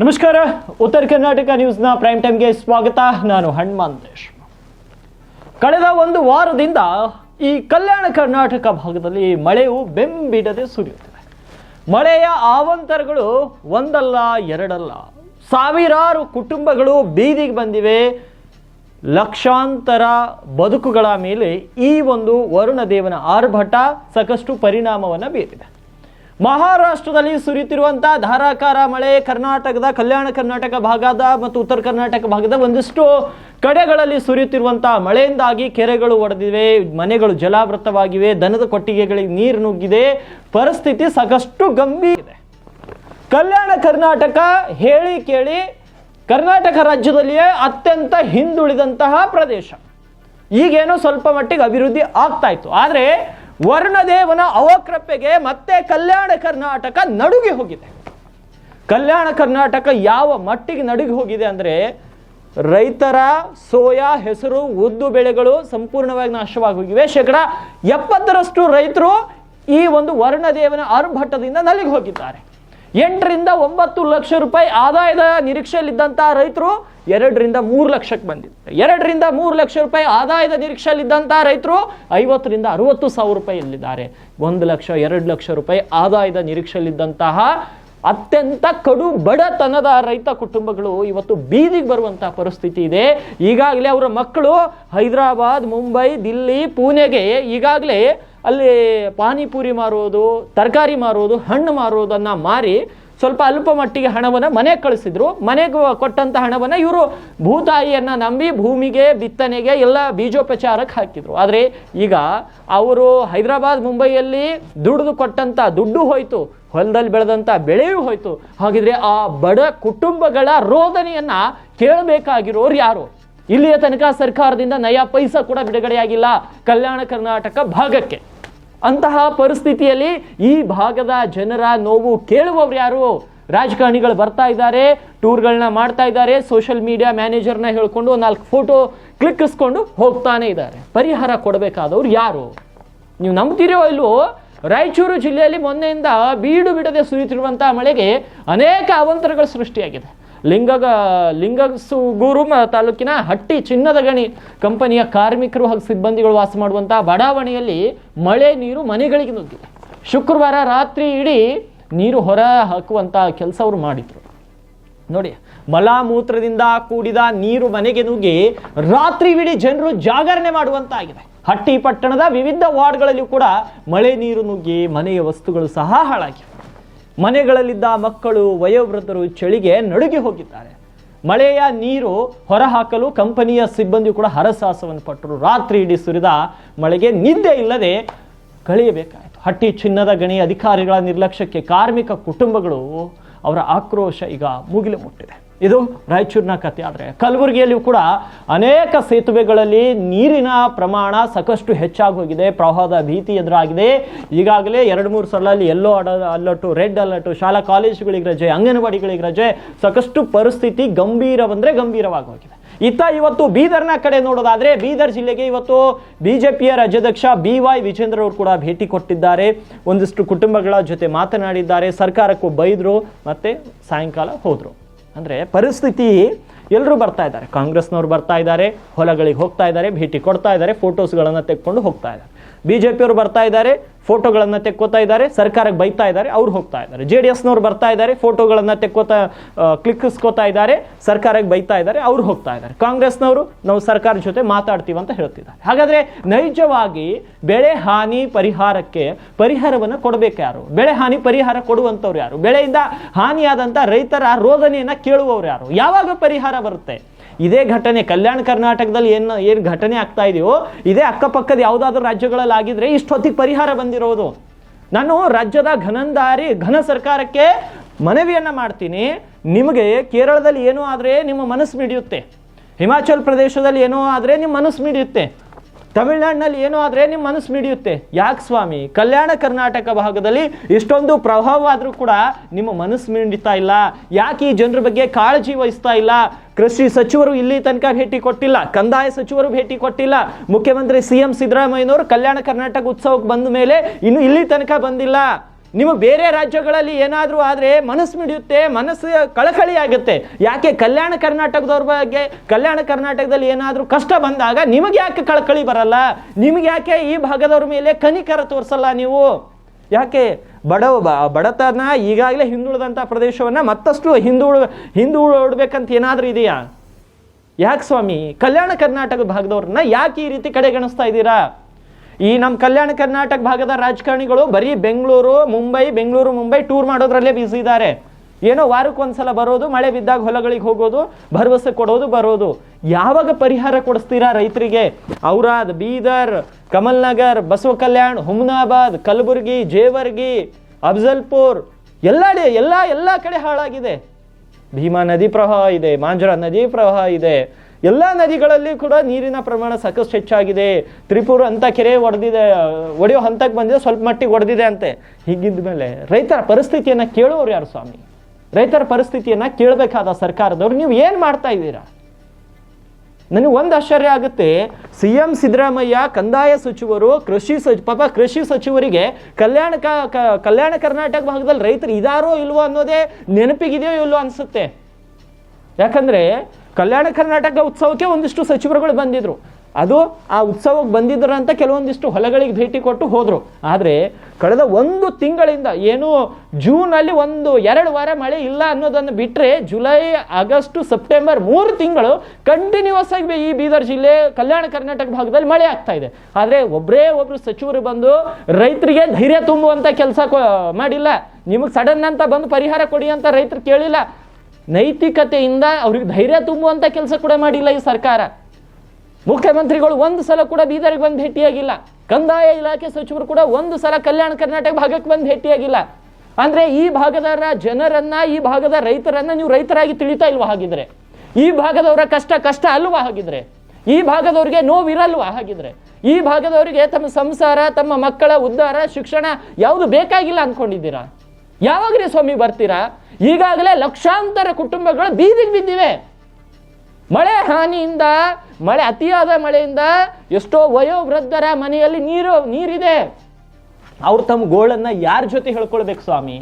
ನಮಸ್ಕಾರ. ಉತ್ತರ ಕರ್ನಾಟಕ ನ್ಯೂಸ್ನ ಪ್ರೈಮ್ ಟೈಮ್ಗೆ ಸ್ವಾಗತ. ನಾನು ಹನುಮಂತೇಶ್ ಕಳೆದ ಒಂದು ವಾರದಿಂದ ಈ ಕಲ್ಯಾಣ ಕರ್ನಾಟಕ ಭಾಗದಲ್ಲಿ ಮಳೆಯು ಬೆಂಬಿಡದೆ ಸುರಿಯುತ್ತಿದೆ. ಮಳೆಯ ಆವಂತರಗಳು ಒಂದಲ್ಲ, ಎರಡಲ್ಲ, ಸಾವಿರಾರು ಕುಟುಂಬಗಳು ಬೀದಿಗೆ ಬಂದಿವೆ. ಲಕ್ಷಾಂತರ ಬದುಕುಗಳ ಮೇಲೆ ಈ ಒಂದು ವರುಣ ದೇವನ ಆರ್ಭಟ ಸಾಕಷ್ಟು ಪರಿಣಾಮವನ್ನು ಬೀರಿದೆ. ಮಹಾರಾಷ್ಟ್ರದಲ್ಲಿ ಸುರಿಯುತ್ತಿರುವಂತಹ ಧಾರಾಕಾರ ಮಳೆ ಕರ್ನಾಟಕದ ಕಲ್ಯಾಣ ಕರ್ನಾಟಕ ಭಾಗದ ಮತ್ತು ಉತ್ತರ ಕರ್ನಾಟಕ ಭಾಗದ ಒಂದಿಷ್ಟು ಕಡೆಗಳಲ್ಲಿ ಸುರಿಯುತ್ತಿರುವಂತಹ ಮಳೆಯಿಂದಾಗಿ ಕೆರೆಗಳು ಒಡೆದಿವೆ, ಮನೆಗಳು ಜಲಾವೃತವಾಗಿವೆ, ದನದ ಕೊಟ್ಟಿಗೆಗಳಿಗೆ ನೀರು ನುಗ್ಗಿದೆ, ಪರಿಸ್ಥಿತಿ ಸಾಕಷ್ಟು ಗಂಭೀರ ಕಲ್ಯಾಣ ಕರ್ನಾಟಕ ಹೇಳಿ ಕೇಳಿ, ಕರ್ನಾಟಕ ರಾಜ್ಯದಲ್ಲಿಯೇ ಅತ್ಯಂತ ಹಿಂದುಳಿದಂತಹ ಪ್ರದೇಶ. ಈಗೇನೋ ಸ್ವಲ್ಪ ಮಟ್ಟಿಗೆ ಅಭಿವೃದ್ಧಿ ಆಗ್ತಾ ಇತ್ತು. ಆದರೆ ವರ್ಣದೇವನ ಅವಕೃಪೆಗೆ ಮತ್ತೆ ಕಲ್ಯಾಣ ಕರ್ನಾಟಕ ನಡುಗಿ ಹೋಗಿದೆ. ಕಲ್ಯಾಣ ಕರ್ನಾಟಕ ಯಾವ ಮಟ್ಟಿಗೆ ನಡುಗಿ ಹೋಗಿದೆ ಅಂದರೆ ರೈತರ ಸೋಯಾ, ಹೆಸರು, ಉದ್ದು ಬೆಳೆಗಳು ಸಂಪೂರ್ಣವಾಗಿ ನಾಶವಾಗಿ ಹೋಗಿವೆ. ಶೇಕಡ ಎಪ್ಪತ್ತರಷ್ಟು ರೈತರು ಈ ಒಂದು ವರ್ಣದೇವನ ಆರ್ಭಟದಿಂದ ನಲಿಗೆ ಹೋಗಿದ್ದಾರೆ. ಎಂಟರಿಂದ ಒಂಬತ್ತು ಲಕ್ಷ ರೂಪಾಯಿ ಆದಾಯದ ನಿರೀಕ್ಷೆಯಲ್ಲಿದ್ದಂತಹ ರೈತರು ಎರಡರಿಂದ ಮೂರು ಲಕ್ಷಕ್ಕೆ ಬಂದಿದ್ದಾರೆ ಎರಡರಿಂದ ಮೂರು ಲಕ್ಷ ರೂಪಾಯಿ ಆದಾಯದ ನಿರೀಕ್ಷೆಯಲ್ಲಿದ್ದಂತಹ ರೈತರು ಐವತ್ತರಿಂದ ಅರುವತ್ತು ಸಾವಿರ ರೂಪಾಯಿಯಲ್ಲಿದ್ದಾರೆ. ಒಂದು ಲಕ್ಷ, ಎರಡು ಲಕ್ಷ ರೂಪಾಯಿ ಆದಾಯದ ನಿರೀಕ್ಷೆಯಲ್ಲಿದ್ದಂತಹ ಅತ್ಯಂತ ಕಡು ಬಡತನದ ರೈತ ಕುಟುಂಬಗಳು ಇವತ್ತು ಬೀದಿಗೆ ಬರುವಂತಹ ಪರಿಸ್ಥಿತಿ ಇದೆ. ಈಗಾಗಲೇ ಅವರ ಮಕ್ಕಳು ಹೈದರಾಬಾದ್, ಮುಂಬೈ, ದಿಲ್ಲಿ, ಪುಣೆಗೆ ಈಗಾಗಲೇ ಅಲ್ಲಿ ಪಾನಿಪುರಿ ಮಾರೋದು, ತರಕಾರಿ ಮಾರೋದು, ಹಣ್ಣು ಮಾರೋದನ್ನು ಮಾರಿ ಸ್ವಲ್ಪ ಅಲ್ಪ ಮಟ್ಟಿಗೆ ಹಣವನ್ನು ಮನೆಗೆ ಕಳಿಸಿದ್ರು. ಮನೆಗೆ ಕೊಟ್ಟಂಥ ಹಣವನ್ನು ಇವರು ಭೂತಾಯಿಯನ್ನು ನಂಬಿ ಭೂಮಿಗೆ, ಬಿತ್ತನೆಗೆ ಎಲ್ಲ ಬೀಜೋಪಚಾರಕ್ಕೆ ಹಾಕಿದ್ರು. ಆದರೆ ಈಗ ಅವರು ಹೈದರಾಬಾದ್, ಮುಂಬೈಯಲ್ಲಿ ದುಡಿದು ಕೊಟ್ಟಂಥ ದುಡ್ಡು ಹೋಯಿತು. ಹೊಲದಲ್ಲಿ ಬೆಳೆದಂಥ ಬೆಳೆಯೂ ಹೋಯಿತು. ಹಾಗಿದ್ರೆ ಆ ಬಡ ಕುಟುಂಬಗಳ ರೋದನೆಯನ್ನು ಕೇಳಬೇಕಾಗಿರೋರು ಯಾರು? ಇಲ್ಲಿಯ ತನಕ ಸರ್ಕಾರದಿಂದ ನಯಾ ಪೈಸ ಕೂಡ ಬಿಡುಗಡೆಯಾಗಿಲ್ಲ, ಕಲ್ಯಾಣ ಕರ್ನಾಟಕ ಭಾಗಕ್ಕೆ. ಅಂತಹ ಪರಿಸ್ಥಿತಿಯಲ್ಲಿ ಈ ಭಾಗದ ಜನರ ನೋವು ಕೇಳುವವರು ಯಾರು? ರಾಜಕಾರಣಿಗಳು ಬರ್ತಾ ಇದ್ದಾರೆ ಟೂರ್ಗಳನ್ನ ಮಾಡ್ತಾ ಇದ್ದಾರೆ ಸೋಷಿಯಲ್ ಮೀಡಿಯಾ ಮ್ಯಾನೇಜರ್ನ ಹೇಳ್ಕೊಂಡು ನಾಲ್ಕು ಫೋಟೋ ಕ್ಲಿಕ್ಕಿಸ್ಕೊಂಡು ಹೋಗ್ತಾನೆ ಇದ್ದಾರೆ. ಪರಿಹಾರ ಕೊಡಬೇಕಾದವ್ರು ಯಾರು? ನೀವು ನಂಬ್ತೀರೋ ಇಲ್ವೋ? ರಾಯಚೂರು ಜಿಲ್ಲೆಯಲ್ಲಿ ಮೊನ್ನೆಯಿಂದ ಬೀಡು ಬಿಡದೆ ಸುರಿಯುತ್ತಿರುವಂಥ ಮಳೆಗೆ ಅನೇಕ ಅವಂತರಗಳು ಸೃಷ್ಟಿಯಾಗಿದೆ. ಲಿಂಗಗ, ಲಿಂಗಸುಗೂರು ತಾಲೂಕಿನ ಹಟ್ಟಿ ಚಿನ್ನದ ಗಣಿ ಕಂಪನಿಯ ಕಾರ್ಮಿಕರು ಹಾಗೂ ಸಿಬ್ಬಂದಿಗಳು ವಾಸ ಮಾಡುವಂಥ ಬಡಾವಣೆಯಲ್ಲಿ ಮಳೆ ನೀರು ಮನೆಗಳಿಗೆ ನುಗ್ಗಿದೆ. ಶುಕ್ರವಾರ ರಾತ್ರಿ ಇಡೀ ನೀರು ಹೊರ ಹಾಕುವಂಥ ಕೆಲಸ ಅವರು ಮಾಡಿದ್ರು. ನೋಡಿ, ಮಲಾಮೂತ್ರದಿಂದ ಕೂಡಿದ ನೀರು ಮನೆಗೆ ನುಗ್ಗಿ ರಾತ್ರಿ ಇಡೀ ಜನರು ಜಾಗರಣೆ ಮಾಡುವಂತಾಗಿದೆ. ಹಟ್ಟಿ ಪಟ್ಟಣದ ವಿವಿಧ ವಾರ್ಡ್ಗಳಲ್ಲಿ ಕೂಡ ಮಳೆ ನೀರು ನುಗ್ಗಿ ಮನೆಯ ವಸ್ತುಗಳು ಸಹ ಹಾಳಾಗಿವೆ. ಮನೆಗಳಲ್ಲಿದ್ದ ಮಕ್ಕಳು, ವಯೋವೃದ್ಧರು ಚಳಿಗೆ ನಡುಗಿ ಹೋಗಿದ್ದಾರೆ. ಮಳೆಯ ನೀರು ಹೊರಹಾಕಲು ಕಂಪನಿಯ ಸಿಬ್ಬಂದಿ ಕೂಡ ಹರಸಾಹಸವನ್ನು ಪಟ್ಟರು. ರಾತ್ರಿ ಇಡೀ ಸುರಿದ ಮಳೆಗೆ ನಿದ್ದೆ ಇಲ್ಲದೆ ಕಳೆಯಬೇಕಾಯಿತು. ಹಟ್ಟಿ ಚಿನ್ನದ ಗಣಿ ಅಧಿಕಾರಿಗಳ ನಿರ್ಲಕ್ಷ್ಯಕ್ಕೆ ಕಾರ್ಮಿಕ ಕುಟುಂಬಗಳು ಅವರ ಆಕ್ರೋಶ ಈಗ ಮುಗಿಲು ಮುಟ್ಟಿದೆ. ಇದು ರಾಯಚೂರಿನ ಕಥೆ ಆದರೆ. ಕಲಬುರಗಿಯಲ್ಲಿಯೂ ಕೂಡ ಅನೇಕ ಸೇತುವೆಗಳಲ್ಲಿ ನೀರಿನ ಪ್ರಮಾಣ ಸಾಕಷ್ಟು ಹೆಚ್ಚಾಗಿ ಹೋಗಿದೆ, ಪ್ರವಾಹದ ಭೀತಿ ಎದುರಾಗಿದೆ. ಈಗಾಗಲೇ ಎರಡು ಮೂರು ಸಲ ಅಲ್ಲಿ ಅಡ ಅಲರ್ಟು ರೆಡ್ ಅಲರ್ಟು ಶಾಲಾ ಕಾಲೇಜುಗಳಿಗೆ ರಜೆ, ಅಂಗನವಾಡಿಗಳಿಗೆ ರಜೆ, ಸಾಕಷ್ಟು ಪರಿಸ್ಥಿತಿ ಗಂಭೀರವಂದರೆ ಗಂಭೀರವಾಗಿ ಹೋಗಿದೆ. ಇತ್ತ ಇವತ್ತು ಬೀದರ್ನ ಕಡೆ ನೋಡೋದಾದರೆ, ಬೀದರ್ ಜಿಲ್ಲೆಗೆ ಇವತ್ತು ಬಿ ಜೆ ಪಿಯ ರಾಜ್ಯಾಧ್ಯಕ್ಷ ಬಿ ವೈ ವಿಜೇಂದ್ರ ಅವರು ಕೂಡ ಭೇಟಿ ಕೊಟ್ಟಿದ್ದಾರೆ. ಒಂದಿಷ್ಟು ಕುಟುಂಬಗಳ ಜೊತೆ ಮಾತನಾಡಿದ್ದಾರೆ. ಸರ್ಕಾರಕ್ಕೂ ಬೈದರು. ಮತ್ತೆ ಸಾಯಂಕಾಲ ಹೋದ್ರು. ಅಂದ್ರೆ ಪರಿಸ್ಥಿತಿ ಎಲ್ಲರೂ ಬರ್ತಾ ಇದ್ದಾರೆ. ಕಾಂಗ್ರೆಸ್ನವ್ರು ಬರ್ತಾ ಇದ್ದಾರೆ, ಹೊಲಗಳಿಗೆ ಹೋಗ್ತಾ ಇದ್ದಾರೆ, ಭೇಟಿ ಕೊಡ್ತಾ ಇದ್ದಾರೆ ಫೋಟೋಸ್ಗಳನ್ನು ತೆಕ್ಕೊಂಡು ಹೋಗ್ತಾ ಇದ್ದಾರೆ. ಬಿಜೆಪಿಯವರು ಬರ್ತಾ ಇದ್ದಾರೆ, ಫೋಟೋಗಳನ್ನು ತೆಕ್ಕೋತಾ ಇದ್ದಾರೆ, ಸರ್ಕಾರಕ್ಕೆ ಬೈತಾ ಇದ್ದಾರೆ, ಅವ್ರು ಹೋಗ್ತಾ ಇದ್ದಾರೆ. ಜೆ ಡಿ ಎಸ್ನವ್ರು ಬರ್ತಾ ಇದ್ದಾರೆ, ಫೋಟೋಗಳನ್ನು ತೆಕ್ಕೋತಾ ಕ್ಲಿಕ್ಕಿಸ್ಕೋತಾ ಇದ್ದಾರೆ, ಸರ್ಕಾರಕ್ಕೆ ಬೈತಾ ಇದ್ದಾರೆ, ಅವ್ರು ಹೋಗ್ತಾ ಇದ್ದಾರೆ. ಕಾಂಗ್ರೆಸ್ನವರು ನಾವು ಸರ್ಕಾರ ಜೊತೆ ಮಾತಾಡ್ತೀವಿ ಅಂತ ಹೇಳ್ತಿದ್ದಾರೆ. ಹಾಗಾದ್ರೆ ನೈಜವಾಗಿ ಬೆಳೆ ಹಾನಿ ಪರಿಹಾರಕ್ಕೆ ಪರಿಹಾರವನ್ನು ಕೊಡಬೇಕು ಯಾರು? ಬೆಳೆ ಹಾನಿ ಪರಿಹಾರ ಕೊಡುವಂಥವ್ರು ಯಾರು? ಬೆಳೆಯಿಂದ ಹಾನಿಯಾದಂಥ ರೈತರ ರೋದನೆಯನ್ನ ಕೇಳುವವರು ಯಾರು? ಯಾವಾಗ ಪರಿಹಾರ ಬರುತ್ತೆ? ಇದೇ ಘಟನೆ, ಕಲ್ಯಾಣ ಕರ್ನಾಟಕದಲ್ಲಿ ಏನು ಏನು ಘಟನೆ ಆಗ್ತಾ ಇದೆಯೋ, ಇದೇ ಅಕ್ಕಪಕ್ಕದ ಯಾವುದಾದ್ರೂ ರಾಜ್ಯಗಳಲ್ಲಿ ಆಗಿದ್ರೆ ಇಷ್ಟೊತ್ತಿಗೆ ಪರಿಹಾರ ಬಂದಿರೋದು. ನಾನು ರಾಜ್ಯದ ಘನಂದಾರಿ, ಘನ ಸರ್ಕಾರಕ್ಕೆ ಮನವಿಯನ್ನ ಮಾಡ್ತೀನಿ. ನಿಮಗೆ ಕೇರಳದಲ್ಲಿ ಏನೋ ಆದರೆ ನಿಮ್ಮ ಮನಸ್ಸು ಮಿಡಿಯುತ್ತೆ. ಹಿಮಾಚಲ್ ಪ್ರದೇಶದಲ್ಲಿ ಏನೋ ಆದರೆ ನಿಮ್ಮ ಮನಸ್ಸು ಮಿಡಿಯುತ್ತೆ. ತಮಿಳ್ನಾಡಿನಲ್ಲಿ ಏನೋ ಆದರೆ ನಿಮ್ಮ ಮನಸ್ಸು ಮಿಡಿಯುತ್ತೆ. ಯಾಕೆ ಸ್ವಾಮಿ? ಕಲ್ಯಾಣ ಕರ್ನಾಟಕ ಭಾಗದಲ್ಲಿ ಇಷ್ಟೊಂದು ಪ್ರಭಾವ ಆದರೂ ಕೂಡ ನಿಮ್ಮ ಮನಸ್ಸು ಮಿಂಡಿತಾ ಇಲ್ಲ. ಯಾಕೆ ಈ ಜನರ ಬಗ್ಗೆ ಕಾಳಜಿ ವಹಿಸ್ತಾ ಇಲ್ಲ? ಕೃಷಿ ಸಚಿವರು ಇಲ್ಲಿ ತನಕ ಭೇಟಿ ಕೊಟ್ಟಿಲ್ಲ. ಕಂದಾಯ ಸಚಿವರು ಭೇಟಿ ಕೊಟ್ಟಿಲ್ಲ. ಮುಖ್ಯಮಂತ್ರಿ ಸಿ ಎಂ ಸಿದ್ದರಾಮಯ್ಯನವರು ಕಲ್ಯಾಣ ಕರ್ನಾಟಕ ಉತ್ಸವಕ್ಕೆ ಬಂದ ಮೇಲೆ ಇನ್ನು ಇಲ್ಲಿ ತನಕ ಬಂದಿಲ್ಲ. ನಿಮಗೆ ಬೇರೆ ರಾಜ್ಯಗಳಲ್ಲಿ ಏನಾದರೂ ಆದರೆ ಮನಸ್ಸು ಮಿಡಿಯುತ್ತೆ, ಮನಸ್ಸು ಕಳಕಳಿ ಆಗುತ್ತೆ. ಯಾಕೆ ಕಲ್ಯಾಣ ಕರ್ನಾಟಕದವ್ರ ಬಗ್ಗೆ, ಕಲ್ಯಾಣ ಕರ್ನಾಟಕದಲ್ಲಿ ಏನಾದರೂ ಕಷ್ಟ ಬಂದಾಗ ನಿಮಗೆ ಯಾಕೆ ಕಳಕಳಿ ಬರಲ್ಲ? ನಿಮಗೆ ಯಾಕೆ ಈ ಭಾಗದವ್ರ ಮೇಲೆ ಕನಿಕರ ತೋರಿಸಲ್ಲ ನೀವು? ಯಾಕೆ ಬಡವ ಬಡತನ ಈಗಾಗಲೇ ಹಿಂದುಳಿದಂಥ ಪ್ರದೇಶವನ್ನು ಮತ್ತಷ್ಟು ಹಿಂದುಳು ಹಿಂದುಳಿಡ್ಬೇಕಂತ ಏನಾದರೂ ಇದೆಯಾ? ಯಾಕೆ ಸ್ವಾಮಿ? ಕಲ್ಯಾಣ ಕರ್ನಾಟಕ ಭಾಗದವ್ರನ್ನ ಯಾಕೆ ಈ ರೀತಿ ಕಡೆಗಣಿಸ್ತಾ ಇದ್ದೀರಾ? ಈ ನಮ್ಮ ಕಲ್ಯಾಣ ಕರ್ನಾಟಕ ಭಾಗದ ರಾಜಕಾರಣಿಗಳು ಬರೀ ಬೆಂಗಳೂರು, ಮುಂಬೈ ಬೆಂಗಳೂರು, ಮುಂಬೈ ಟೂರ್ ಮಾಡೋದ್ರಲ್ಲೇ ಬ್ಯುಸಿ ಇದ್ದಾರೆ. ಏನೋ ವಾರಕ್ಕೆ ಒಂದ್ಸಲ ಬರೋದು, ಮಳೆ ಬಿದ್ದಾಗ ಹೊಲಗಳಿಗೆ ಹೋಗೋದು, ಭರವಸೆ ಕೊಡೋದು, ಬರೋದು. ಯಾವಾಗ ಪರಿಹಾರ ಕೊಡಿಸ್ತೀರಾ ರೈತರಿಗೆ? ಔರಾದ್, ಬೀದರ್ ಕಮಲ್ ನಗರ್ ಬಸವ ಕಲ್ಯಾಣ್, ಹುಮ್ನಾಬಾದ್, ಕಲಬುರಗಿ, ಜೇವರ್ಗಿ, ಅಫ್ಜಲ್ಪುರ್. ಎಲ್ಲ ಎಲ್ಲ ಎಲ್ಲ ಕಡೆ ಹಾಳಾಗಿದೆ. ಭೀಮಾ ನದಿ ಪ್ರವಾಹ ಇದೆ, ಮಾಂಜರಾ ನದಿ ಪ್ರವಾಹ ಇದೆ. ಎಲ್ಲ ನದಿಗಳಲ್ಲಿ ಕೂಡ ನೀರಿನ ಪ್ರಮಾಣ ಸಾಕಷ್ಟು ಹೆಚ್ಚಾಗಿದೆ. ತ್ರಿಪುರ ಅಂತ ಕೆರೆ ಒಡೆದಿದೆ, ಒಡೆಯೋ ಹಂತಕ್ಕೆ ಬಂದಿದೆ, ಸ್ವಲ್ಪ ಮಟ್ಟಿಗೆ ಒಡೆದಿದೆ ಅಂತೆ. ಹೀಗಿದ್ದ ಮೇಲೆ ರೈತರ ಪರಿಸ್ಥಿತಿಯನ್ನು ಕೇಳೋರು ಯಾರು ಸ್ವಾಮಿ? ರೈತರ ಪರಿಸ್ಥಿತಿಯನ್ನು ಕೇಳಬೇಕಾದ ಸರ್ಕಾರದವ್ರು, ನೀವು ಏನು ಮಾಡ್ತಾ ಇದ್ದೀರಾ? ನನಗೆ ಒಂದು ಆಶ್ಚರ್ಯ ಆಗುತ್ತೆ. ಸಿ ಎಂ ಸಿದ್ದರಾಮಯ್ಯ ಕಂದಾಯ ಸಚಿವರು, ಕೃಷಿ ಸಚ್, ಪಾಪ ಕೃಷಿ ಸಚಿವರಿಗೆ ಕಲ್ಯಾಣ ಕಲ್ಯಾಣ ಕರ್ನಾಟಕ ಭಾಗದಲ್ಲಿ ರೈತರು ಇದಾರೋ ಇಲ್ವೋ ಅನ್ನೋದೇ ನೆನಪಿಗಿದೆಯೋ ಇಲ್ವೋ ಅನಿಸುತ್ತೆ. ಯಾಕಂದ್ರೆ ಕಲ್ಯಾಣ ಕರ್ನಾಟಕ ಉತ್ಸವಕ್ಕೆ ಒಂದಿಷ್ಟು ಸಚಿವರುಗಳು ಬಂದಿದ್ರು. ಅದು ಆ ಉತ್ಸವಕ್ಕೆ ಬಂದಿದ್ರು ಅಂತ ಕೆಲವೊಂದಿಷ್ಟು ಹೊಲಗಳಿಗೆ ಭೇಟಿ ಕೊಟ್ಟು ಹೋದರು. ಆದರೆ ಕಳೆದ ಒಂದು ತಿಂಗಳಿಂದ ಏನು ಜೂನಲ್ಲಿ ಒಂದು ಎರಡು ವಾರ ಮಳೆ ಇಲ್ಲ ಅನ್ನೋದನ್ನು ಬಿಟ್ಟರೆ ಜುಲೈ, ಆಗಸ್ಟ್, ಸೆಪ್ಟೆಂಬರ್ ಮೂರು ತಿಂಗಳು ಕಂಟಿನ್ಯೂಸ್ ಆಗಿ ಈ ಬೀದರ್ ಜಿಲ್ಲೆ ಕಲ್ಯಾಣ ಕರ್ನಾಟಕ ಭಾಗದಲ್ಲಿ ಮಳೆ ಆಗ್ತಾ ಇದೆ. ಆದರೆ ಒಬ್ಬರೇ ಒಬ್ರು ಸಚಿವರು ಬಂದು ರೈತರಿಗೆ ಧೈರ್ಯ ತುಂಬುವಂಥ ಕೆಲಸ ಮಾಡಿಲ್ಲ. ನಿಮಗೆ ಸಡನ್ ಅಂತ ಬಂದು ಪರಿಹಾರ ಕೊಡಿ ಅಂತ ರೈತರು ಕೇಳಿಲ್ಲ. ನೈತಿಕತೆಯಿಂದ ಅವ್ರಿಗೆ ಧೈರ್ಯ ತುಂಬುವಂಥ ಕೆಲಸ ಕೂಡ ಮಾಡಿಲ್ಲ ಈ ಸರ್ಕಾರ. ಮುಖ್ಯಮಂತ್ರಿಗಳು ಒಂದು ಸಲ ಕೂಡ ಬೀದರ್ಗೆ ಬಂದು ಭೇಟಿಯಾಗಿಲ್ಲ. ಕಂದಾಯ ಇಲಾಖೆ ಸಚಿವರು ಕೂಡ ಒಂದು ಸಲ ಕಲ್ಯಾಣ ಕರ್ನಾಟಕ ಭಾಗಕ್ಕೆ ಬಂದು ಭೇಟಿಯಾಗಿಲ್ಲ. ಅಂದ್ರೆ ಈ ಭಾಗದ ಜನರನ್ನ, ಈ ಭಾಗದ ರೈತರನ್ನ ನೀವು ರೈತರಾಗಿ ತಿಳಿತಾ ಇಲ್ವಾ ಹಾಗಿದ್ರೆ? ಈ ಭಾಗದವರ ಕಷ್ಟ ಕಷ್ಟ ಅಲ್ವಾ ಹಾಗಿದ್ರೆ? ಈ ಭಾಗದವರಿಗೆ ನೋವಿರಲ್ವಾ ಹಾಗಿದ್ರೆ? ಈ ಭಾಗದವರಿಗೆ ತಮ್ಮ ಸಂಸಾರ, ತಮ್ಮ ಮಕ್ಕಳ ಉದ್ಧಾರ, ಶಿಕ್ಷಣ ಯಾವುದು ಬೇಕಾಗಿಲ್ಲ ಅನ್ಕೊಂಡಿದ್ದೀರಾ? ಯಾವಾಗ್ರಿ ಸ್ವಾಮಿ ಬರ್ತೀರಾ? ಈಗಾಗಲೇ ಲಕ್ಷಾಂತರ ಕುಟುಂಬಗಳು ಬೀದಿಗೆ ಬಿದ್ದಿವೆ. ಮಳೆ ಹಾನಿಯಿಂದ, ಮಳೆ ಅತಿಯಾದ ಮಳೆಯಿಂದ ಎಷ್ಟೋ ವಯೋವೃದ್ಧರ ಮನೆಯಲ್ಲಿ ನೀರು, ನೀರಿದೆ. ಅವ್ರು ತಮ್ಮ ಗೋಳನ್ನ ಯಾರ ಜೊತೆ ಹೇಳ್ಕೊಳ್ಬೇಕು ಸ್ವಾಮಿ?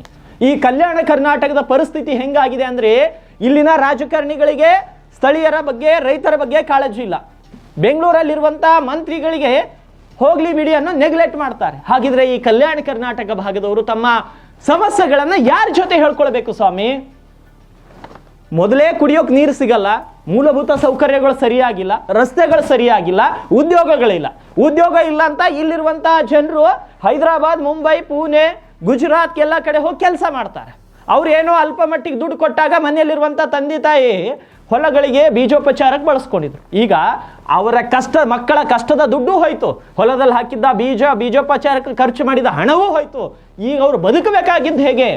ಈ ಕಲ್ಯಾಣ ಕರ್ನಾಟಕದ ಪರಿಸ್ಥಿತಿ ಹೆಂಗಾಗಿದೆ ಅಂದ್ರೆ ಇಲ್ಲಿನ ರಾಜಕಾರಣಿಗಳಿಗೆ ಸ್ಥಳೀಯರ ಬಗ್ಗೆ, ರೈತರ ಬಗ್ಗೆ ಕಾಳಜಿ ಇಲ್ಲ. ಬೆಂಗಳೂರಲ್ಲಿರುವಂಥ ಮಂತ್ರಿಗಳಿಗೆ ಹೋಗ್ಲಿ ಬಿಡಿ ಅನ್ನೋ ನೆಗ್ಲೆಕ್ಟ್ ಮಾಡ್ತಾರೆ. ಹಾಗಿದ್ರೆ ಈ ಕಲ್ಯಾಣ ಕರ್ನಾಟಕ ಭಾಗದವರು ತಮ್ಮ ಸಮಸ್ಯೆಗಳನ್ನ ಯಾರ ಜೊತೆ ಹೇಳ್ಕೊಳ್ಬೇಕು ಸ್ವಾಮಿ? ಮೊದಲೇ ಕುಡಿಯೋಕೆ ನೀರು ಸಿಗಲ್ಲ, ಮೂಲಭೂತ ಸೌಕರ್ಯಗಳು ಸರಿಯಾಗಿಲ್ಲ, ರಸ್ತೆಗಳು ಸರಿಯಾಗಿಲ್ಲ, ಉದ್ಯೋಗಗಳಿಲ್ಲ. ಉದ್ಯೋಗ ಇಲ್ಲ ಅಂತ ಇಲ್ಲಿರುವಂತಹ ಜನರು ಹೈದರಾಬಾದ್, ಮುಂಬೈ, ಪುಣೆ ಗುಜರಾತ್ ಎಲ್ಲ ಕಡೆ ಹೋಗಿ ಕೆಲಸ ಮಾಡ್ತಾರೆ. ಅವ್ರು ಏನೋ ಅಲ್ಪ ಮಟ್ಟಿಗೆ ದುಡ್ಡು ಕೊಟ್ಟಾಗ ಮನೆಯಲ್ಲಿರುವಂಥ ತಂದೆ ತಾಯಿ ಹೊಲಗಳಿಗೆ ಬೀಜೋಪಚಾರಕ್ಕೆ ಬಳಸ್ಕೊಂಡಿದ್ರು. ಈಗ ಅವರ ಕಷ್ಟ, ಮಕ್ಕಳ ಕಷ್ಟದ ದುಡ್ಡು ಹೋಯ್ತು. ಹೊಲದಲ್ಲಿ ಹಾಕಿದ್ದ ಬೀಜ, ಬೀಜೋಪಚಾರಕ್ಕೆ ಖರ್ಚು ಮಾಡಿದ ಹಣವೂ ಹೋಯ್ತು. ಈಗ ಅವರು ಬದುಕಬೇಕಾಗಿದ್ದು ಹೇಗೆ?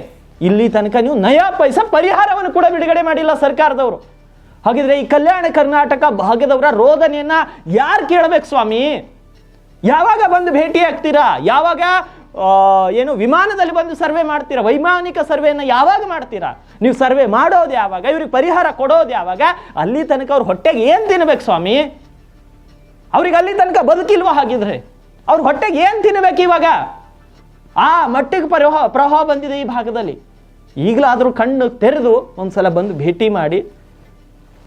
ಇಲ್ಲಿ ತನಕ ನೀವು ನಯಾ ಪೈಸ ಪರಿಹಾರವನ್ನು ಕೂಡ ಬಿಡುಗಡೆ ಮಾಡಿಲ್ಲ ಸರ್ಕಾರದವರು. ಹಾಗಿದ್ರೆ ಈ ಕಲ್ಯಾಣ ಕರ್ನಾಟಕ ಭಾಗದವರ ರೋದನೆಯನ್ನ ಯಾರು ಕೇಳಬೇಕು ಸ್ವಾಮಿ? ಯಾವಾಗ ಬಂದು ಭೇಟಿ ಆಗ್ತೀರಾ? ಯಾವಾಗ ಏನು ವಿಮಾನದಲ್ಲಿ ಬಂದು ಸರ್ವೆ ಮಾಡ್ತೀರಾ? ವೈಮಾನಿಕ ಸರ್ವೆಯನ್ನು ಯಾವಾಗ ಮಾಡ್ತೀರಾ? ನೀವು ಸರ್ವೆ ಮಾಡೋದು ಯಾವಾಗ? ಇವ್ರಿಗೆ ಪರಿಹಾರ ಕೊಡೋದು ಯಾವಾಗ? ಅಲ್ಲಿ ತನಕ ಅವ್ರ ಹೊಟ್ಟೆಗೆ ಏನು ತಿನ್ಬೇಕು ಸ್ವಾಮಿ? ಅವ್ರಿಗೆ ಅಲ್ಲಿ ತನಕ ಬದುಕಿಲ್ವ ಹಾಗಿದ್ರೆ? ಅವ್ರ ಹೊಟ್ಟೆಗೆ ಏನು ತಿನ್ಬೇಕು ಇವಾಗ? ಆ ಮಟ್ಟಿಗೆ ಪ್ರವಾಹ ಪ್ರವಾಹ ಬಂದಿದೆ ಈ ಭಾಗದಲ್ಲಿ. ಈಗಲಾದರೂ ಕಣ್ಣು ತೆರೆದು ಒಂದ್ಸಲ ಬಂದು ಭೇಟಿ ಮಾಡಿ,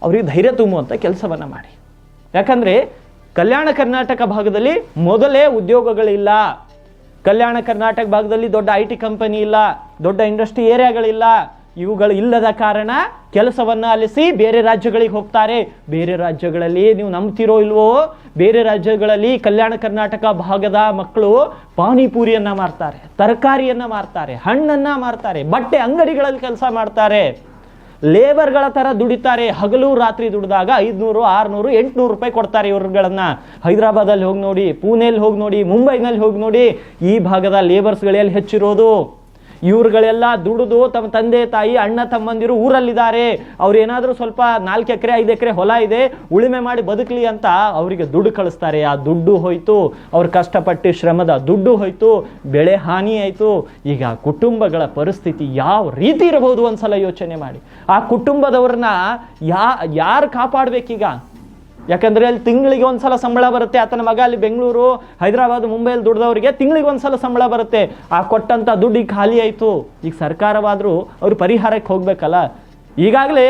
ಅವ್ರಿಗೆ ಧೈರ್ಯ ತುಂಬುವಂಥ ಕೆಲಸವನ್ನು ಮಾಡಿ. ಯಾಕಂದರೆ, ಕಲ್ಯಾಣ ಕರ್ನಾಟಕ ಭಾಗದಲ್ಲಿ ಮೊದಲೇ ಉದ್ಯೋಗಗಳಿಲ್ಲ. ಕಲ್ಯಾಣ ಕರ್ನಾಟಕ ಭಾಗದಲ್ಲಿ ದೊಡ್ಡ ಐ ಟಿ ಕಂಪನಿ ಇಲ್ಲ, ದೊಡ್ಡ ಇಂಡಸ್ಟ್ರಿ ಏರಿಯಾಗಳಿಲ್ಲ. ಇವುಗಳು ಇಲ್ಲದ ಕಾರಣ ಕೆಲಸವನ್ನು ಅಲಿಸಿ ಬೇರೆ ರಾಜ್ಯಗಳಿಗೆ ಹೋಗ್ತಾರೆ. ಬೇರೆ ರಾಜ್ಯಗಳಲ್ಲಿ ನೀವು ನಂಬ್ತಿರೋ ಇಲ್ವೋ, ಬೇರೆ ರಾಜ್ಯಗಳಲ್ಲಿ ಕಲ್ಯಾಣ ಕರ್ನಾಟಕ ಭಾಗದ ಮಕ್ಕಳು ಪಾನಿಪೂರಿಯನ್ನ ಮಾರ್ತಾರೆ, ತರಕಾರಿಯನ್ನ ಮಾರ್ತಾರೆ, ಹಣ್ಣನ್ನ ಮಾರ್ತಾರೆ, ಬಟ್ಟೆ ಅಂಗಡಿಗಳಲ್ಲಿ ಕೆಲಸ ಮಾಡ್ತಾರೆ. ಲೇಬರ್ಗಳ ಥರ ದುಡಿತಾರೆ. ಹಗಲು ರಾತ್ರಿ ದುಡಿದಾಗ ಐದುನೂರು, ಆರುನೂರು, ಎಂಟುನೂರು ರೂಪಾಯಿ ಕೊಡ್ತಾರೆ ಇವರುಗಳನ್ನು. ಹೈದರಾಬಾದಲ್ಲಿ ಹೋಗಿ ನೋಡಿ ಪುಣೆಯಲ್ಲಿ ಹೋಗಿ ನೋಡಿ, ಮುಂಬೈನಲ್ಲಿ ಹೋಗಿ ನೋಡಿ, ಈ ಭಾಗದ ಲೇಬರ್ಸ್ಗಳೆಲ್ಲಿ ಹೆಚ್ಚಿರೋದು? ಇವ್ರುಗಳೆಲ್ಲ ದುಡಿದು ತಮ್ಮ ತಂದೆ ತಾಯಿ, ಅಣ್ಣ ತಮ್ಮಂದಿರು ಊರಲ್ಲಿದ್ದಾರೆ. ಅವ್ರು ಏನಾದರೂ ಸ್ವಲ್ಪ ನಾಲ್ಕು ಎಕರೆ, ಐದು ಎಕರೆ ಹೊಲ ಇದೆ, ಉಳುಮೆ ಮಾಡಿ ಬದುಕಲಿ ಅಂತ ಅವರಿಗೆ ದುಡ್ಡು ಕಳಿಸ್ತಾರೆ. ಆ ದುಡ್ಡು ಹೋಯ್ತು, ಅವ್ರು ಕಷ್ಟಪಟ್ಟು ಶ್ರಮದ ದುಡ್ಡು ಹೋಯ್ತು, ಬೆಳೆ ಹಾನಿ ಆಯಿತು. ಈಗ ಕುಟುಂಬಗಳ ಪರಿಸ್ಥಿತಿ ಯಾವ ರೀತಿ ಇರಬಹುದು ಒಂದ್ಸಲ ಯೋಚನೆ ಮಾಡಿ. ಆ ಕುಟುಂಬದವ್ರನ್ನ ಯಾ, ಯಾರು ಕಾಪಾಡ್ಬೇಕೀಗ? ಯಾಕಂದ್ರೆ ಅಲ್ಲಿ ತಿಂಗಳಿಗೆ ಒಂದ್ಸಲ ಸಂಬಳ ಬರುತ್ತೆ. ಆತನ ಮಗ ಅಲ್ಲಿ ಬೆಂಗಳೂರು, ಹೈದರಾಬಾದ್, ಮುಂಬೈಲಿ ದುಡ್ದವರಿಗೆ ತಿಂಗಳಿಗೆ ಒಂದ್ಸಲ ಸಂಬಳ ಬರುತ್ತೆ. ಆ ಕೊಟ್ಟಂತ ದುಡ್ಡು ಈಗ ಖಾಲಿ ಆಯಿತು. ಈಗ ಸರ್ಕಾರವಾದರೂ ಅವರು ಪರಿಹಾರಕ್ಕೆ ಹೋಗಬೇಕಲ್ಲ. ಈಗಾಗಲೇ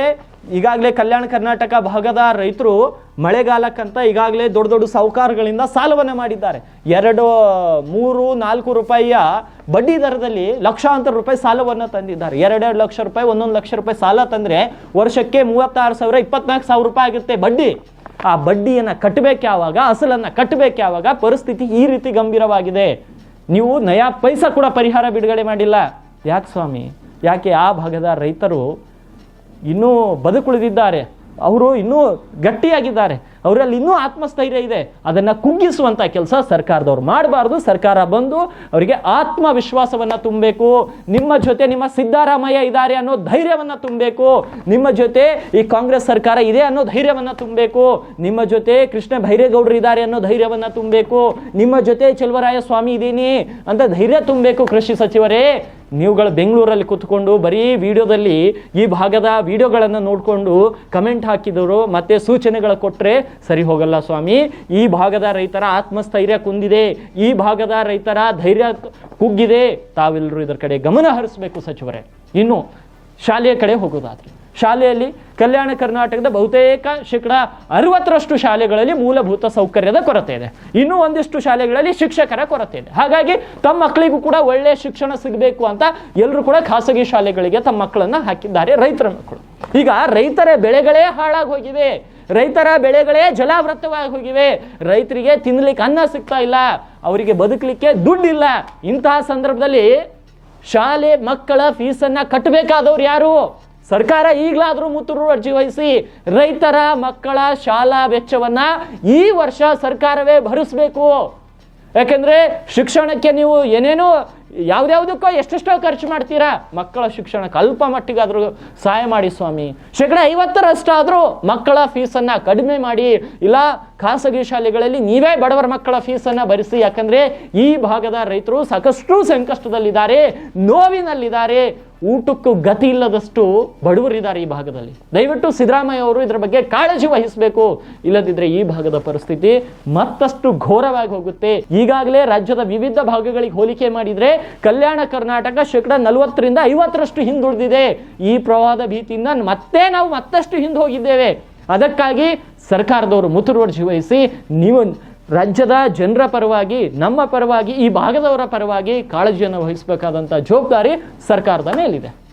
ಈಗಾಗಲೇ ಕಲ್ಯಾಣ ಕರ್ನಾಟಕ ಭಾಗದ ರೈತರು ಮಳೆಗಾಲಕ್ಕಂತ ಈಗಾಗಲೇ ದೊಡ್ಡ ದೊಡ್ಡ ಸಾಹುಕಾರಗಳಿಂದ ಸಾಲವನ್ನು ಮಾಡಿದ್ದಾರೆ. ಎರಡು, ಮೂರು, ನಾಲ್ಕು ರೂಪಾಯಿಯ ಬಡ್ಡಿ ದರದಲ್ಲಿ ಲಕ್ಷಾಂತರ ರೂಪಾಯಿ ಸಾಲವನ್ನು ತಂದಿದ್ದಾರೆ. ಎರಡೆರಡು ಲಕ್ಷ ರೂಪಾಯಿ, ಒಂದೊಂದು ಲಕ್ಷ ರೂಪಾಯಿ ಸಾಲ ತಂದರೆ ವರ್ಷಕ್ಕೆ ಮೂವತ್ತಾರು ಸಾವಿರ, ಇಪ್ಪತ್ನಾಲ್ಕು ಸಾವಿರ ರೂಪಾಯಿ ಆಗುತ್ತೆ ಬಡ್ಡಿ. ಆ ಬಡ್ಡಿಯನ್ನು ಕಟ್ಟಬೇಕು ಯಾವಾಗ ಅಸಲನ್ನು ಕಟ್ಟಬೇಕು ಯಾವಾಗ ಪರಿಸ್ಥಿತಿ ಈ ರೀತಿ ಗಂಭೀರವಾಗಿದೆ. ನೀವು ನಯಾ ಪೈಸಾ ಕೂಡ ಪರಿಹಾರ ಬಿಡುಗಡೆ ಮಾಡಿಲ್ಲ. ಯಾಕೆ ಸ್ವಾಮಿ? ಯಾಕೆ ಆ ಭಾಗದ ರೈತರು ಇನ್ನೂ ಬದುಕುಳಿದಿದ್ದಾರೆ? ಅವರು ಇನ್ನೂ ಗಟ್ಟಿಯಾಗಿದ್ದಾರೆ. ಅವರಲ್ಲಿ ಇನ್ನೂ ಆತ್ಮಸ್ಥೈರ್ಯ ಇದೆ. ಅದನ್ನು ಕುಗ್ಗಿಸುವಂಥ ಕೆಲಸ ಸರ್ಕಾರದವ್ರು ಮಾಡಬಾರ್ದು. ಸರ್ಕಾರ ಬಂದು ಅವರಿಗೆ ಆತ್ಮವಿಶ್ವಾಸವನ್ನು ತುಂಬಬೇಕು. ನಿಮ್ಮ ಜೊತೆ ನಿಮ್ಮ ಸಿದ್ದರಾಮಯ್ಯ ಇದ್ದಾರೆ ಅನ್ನೋ ಧೈರ್ಯವನ್ನು ತುಂಬಬೇಕು. ನಿಮ್ಮ ಜೊತೆ ಈ ಕಾಂಗ್ರೆಸ್ ಸರ್ಕಾರ ಇದೆ ಅನ್ನೋ ಧೈರ್ಯವನ್ನು ತುಂಬಬೇಕು. ನಿಮ್ಮ ಜೊತೆ ಕೃಷ್ಣ ಭೈರೇಗೌಡರು ಇದ್ದಾರೆ ಅನ್ನೋ ಧೈರ್ಯವನ್ನು ತುಂಬಬೇಕು. ನಿಮ್ಮ ಜೊತೆ ಚೆಲುವರಾಯ ಸ್ವಾಮಿ ಇದ್ದೀನಿ ಅಂತ ಧೈರ್ಯ ತುಂಬಬೇಕು ಕೃಷಿ ಸಚಿವರೇ. ನೀವುಗಳು ಬೆಂಗಳೂರಲ್ಲಿ ಕೂತ್ಕೊಂಡು ಬರೀ ವಿಡಿಯೋದಲ್ಲಿ ಈ ಭಾಗದ ವಿಡಿಯೋಗಳನ್ನು ನೋಡಿಕೊಂಡು ಕಮೆಂಟ್ ಹಾಕಿದವರು ಮತ್ತೆ ಸೂಚನೆಗಳು ಕೊಟ್ಟರೆ ಸರಿ ಹೋಗಲ್ಲ ಸ್ವಾಮಿ. ಈ ಭಾಗದ ರೈತರ ಆತ್ಮಸ್ಥೈರ್ಯ ಕುಂದಿದೆ. ಈ ಭಾಗದ ರೈತರ ಧೈರ್ಯ ಕುಗ್ಗಿದೆ. ತಾವೆಲ್ಲರೂ ಇದರ ಕಡೆ ಗಮನ ಹರಿಸಬೇಕು ಸಚಿವರೇ. ಇನ್ನು ಶಾಲೆಯ ಕಡೆ ಹೋಗೋದಾದ್ರೆ. ಶಾಲೆಯಲ್ಲಿ ಕಲ್ಯಾಣ ಕರ್ನಾಟಕದ ಬಹುತೇಕ ಶೇಕಡ ಅರವತ್ತರಷ್ಟು ಶಾಲೆಗಳಲ್ಲಿ ಮೂಲಭೂತ ಸೌಕರ್ಯದ ಕೊರತೆ ಇದೆ. ಇನ್ನೂ ಒಂದಿಷ್ಟು ಶಾಲೆಗಳಲ್ಲಿ ಶಿಕ್ಷಕರ ಕೊರತೆ ಇದೆ. ಹಾಗಾಗಿ ತಮ್ಮ ಮಕ್ಕಳಿಗೂ ಕೂಡ ಒಳ್ಳೆಯ ಶಿಕ್ಷಣ ಸಿಗಬೇಕು ಅಂತ ಎಲ್ಲರೂ ಕೂಡ ಖಾಸಗಿ ಶಾಲೆಗಳಿಗೆ ತಮ್ಮ ಮಕ್ಕಳನ್ನು ಹಾಕಿದ್ದಾರೆ ರೈತರ ಮಕ್ಕಳು ಈಗ ರೈತರ ಬೆಳೆಗಳೇ ಹಾಳಾಗಿ ಹೋಗಿವೆ ರೈತರ ಬೆಳೆಗಳೇ ಜಲಾವೃತವಾಗಿ ಹೋಗಿವೆ ರೈತರಿಗೆ ತಿನ್ನಲಿಕ್ಕೆ ಅನ್ನ ಸಿಗ್ತಾ ಇಲ್ಲ. ಅವರಿಗೆ ಬದುಕಲಿಕ್ಕೆ ದುಡ್ಡಿಲ್ಲ. ಇಂತಹ ಸಂದರ್ಭದಲ್ಲಿ ಶಾಲೆ ಮಕ್ಕಳ ಫೀಸನ್ನು ಕಟ್ಟಬೇಕಾದವ್ರು ಯಾರು? ಸರ್ಕಾರ ಈಗಲಾದರೂ ಮುತ್ತೂರು ಅರ್ಜಿ ವಹಿಸಿ ರೈತರ ಮಕ್ಕಳ ಶಾಲಾ ವೆಚ್ಚವನ್ನ ಈ ವರ್ಷ ಸರ್ಕಾರವೇ ಭರಿಸಬೇಕು. ಯಾಕೆಂದ್ರೆ ಶಿಕ್ಷಣಕ್ಕೆ ನೀವು ಏನೇನೋ ಯಾವ್ದ್ಯಾವುದಕ್ಕೋ ಎಷ್ಟೆಷ್ಟೋ ಖರ್ಚು ಮಾಡ್ತೀರಾ. ಮಕ್ಕಳ ಶಿಕ್ಷಣಕ್ಕೆ ಅಲ್ಪ ಮಟ್ಟಿಗಾದರೂ ಸಹಾಯ ಮಾಡಿ ಸ್ವಾಮಿ. ಶೇಕಡ ಐವತ್ತರಷ್ಟಾದರೂ ಮಕ್ಕಳ ಫೀಸನ್ನು ಕಡಿಮೆ ಮಾಡಿ, ಇಲ್ಲ ಖಾಸಗಿ ಶಾಲೆಗಳಲ್ಲಿ ನೀವೇ ಬಡವರ ಮಕ್ಕಳ ಫೀಸನ್ನು ಭರಿಸಿ, ಯಾಕಂದರೆ ಈ ಭಾಗದ ರೈತರು ಸಾಕಷ್ಟು ಸಂಕಷ್ಟದಲ್ಲಿದ್ದಾರೆ, ನೋವಿನಲ್ಲಿದ್ದಾರೆ. ಊಟಕ್ಕೂ ಗತಿ ಇಲ್ಲದಷ್ಟು ಬಡವರಿದ್ದಾರೆ ಈ ಭಾಗದಲ್ಲಿ. ದಯವಿಟ್ಟು ಸಿದ್ದರಾಮಯ್ಯ ಅವರು ಇದರ ಬಗ್ಗೆ ಕಾಳಜಿ ವಹಿಸಬೇಕು. ಇಲ್ಲದಿದ್ರೆ ಈ ಭಾಗದ ಪರಿಸ್ಥಿತಿ ಮತ್ತಷ್ಟು ಘೋರವಾಗಿ ಹೋಗುತ್ತೆ. ಈಗಾಗಲೇ ರಾಜ್ಯದ ವಿವಿಧ ಭಾಗಗಳಿಗೆ ಹೋಲಿಕೆ ಮಾಡಿದ್ರೆ ಕಲ್ಯಾಣ ಕರ್ನಾಟಕ ಶೇಕಡ ನಲವತ್ತರಿಂದ ಐವತ್ತರಷ್ಟು ಹಿಂದುಳಿದಿದೆ. ಈ ಪ್ರವಾಹದ ಭೀತಿಯಿಂದ ಮತ್ತೆ ನಾವು ಮತ್ತಷ್ಟು ಹಿಂದೆ ಹೋಗಿದ್ದೇವೆ ಅದಕ್ಕಾಗಿ ಸರ್ಕಾರದವರು ಮುತುವರ್ಜಿ ವಹಿಸಿ ನೀವು ರಾಜ್ಯದ ಜನರ ಪರವಾಗಿ ನಮ್ಮ ಪರವಾಗಿ ಈ ಭಾಗದವರ ಪರವಾಗಿ ಕಾಳಜಿಯನ್ನು ವಹಿಸಬೇಕಾದಂಥ ಜವಾಬ್ದಾರಿ ಸರ್ಕಾರದ ಮೇಲಿದೆ.